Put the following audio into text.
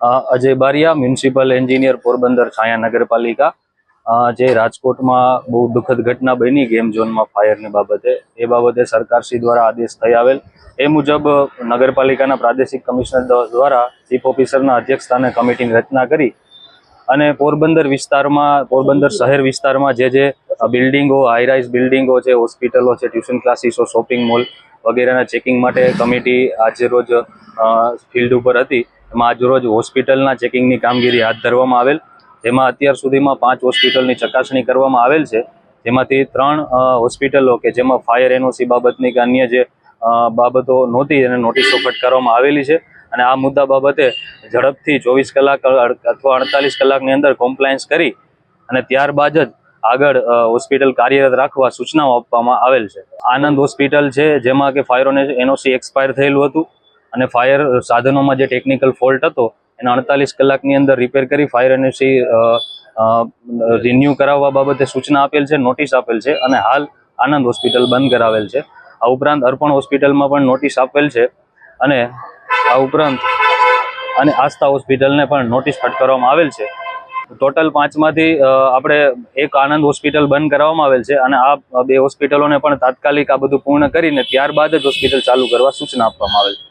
Ajay Bariya, municipal engineer Porbandar Chhaya નગરપાલિકા. જે રાજકોટમાં બહુ દુઃખદ ઘટના બની ગેમ ઝોનમાં ફાયરની બાબતે. એ બાબતે સરકારશ્રી દ્વારા આદેશ થઈ આવેલ. એ મુજબ નગરપાલિકાના પ્રાદેશિક કમિશનર દ્વારા ચીફ ઓફિસરના અધ્યક્ષસ્થાને કમિટીની રચના કરી અને પોરબંદર વિસ્તારમાં, પોરબંદર શહેર વિસ્તારમાં જે જે બિલ્ડિંગો હાઈરાઇઝ બિલ્ડિંગો છે, હોસ્પિટલો છે, ટ્યુશન ક્લાસીસો, શોપિંગ મોલ વગેરેના ચેકિંગ માટે કમિટી આજે રોજ ફિલ્ડ ઉપર હતી. એમાં આજરોજ હોસ્પિટલના ચેકિંગની કામગીરી હાથ ધરવામાં આવેલ. જેમાં અત્યાર સુધીમાં પાંચ હોસ્પિટલની ચકાસણી કરવામાં આવેલ છે. જેમાંથી ત્રણ હોસ્પિટલો કે જેમાં ફાયર એનઓસી બાબતની કે અન્ય જે બાબતો નહોતી એને નોટિસો ફટકારવામાં આવેલી છે. અને આ મુદ્દા બાબતે ઝડપથી ચોવીસ કલાક અથવા અડતાલીસ કલાકની અંદર કોમ્પ્લાયન્સ કરી અને ત્યારબાદ જ આગળ હોસ્પિટલ કાર્યરત રાખવા સૂચનાઓ આપવામાં આવેલ છે. આનંદ હોસ્પિટલ છે, જેમાં કે ફાયરોને એનઓસી એક્સપાયર થયેલું હતું. અને ફાયર સાધનોમાં જે ટેકનિકલ ફોલ્ટ હતો, એને અડતાલીસ કલાકની અંદર રિપેર કરી ફાયર એનઓસી રિન્યુ કરાવવા બાબતે સૂચના આપેલ છે નોટિસ આપેલ છે અને હાલ આનંદ હોસ્પિટલ બંધ કરાવેલ છે. આ ઉપરાંત અર્પણ હોસ્પિટલમાં પણ નોટિસ આપેલ છે અને આ ઉપરાંત અને આસ્થા હોસ્પિટલને પણ નોટિસ ફટકારવામાં આવેલ છે. ટોટલ પાંચમાંથી આપણે એક આનંદ હોસ્પિટલ બંધ કરાવવામાં આવેલ છે અને આ બે હોસ્પિટલોને પણ તાત્કાલિક આ બધું પૂર્ણ કરીને ત્યારબાદ જ હોસ્પિટલ ચાલુ કરવા સૂચના આપવામાં આવેલ છે.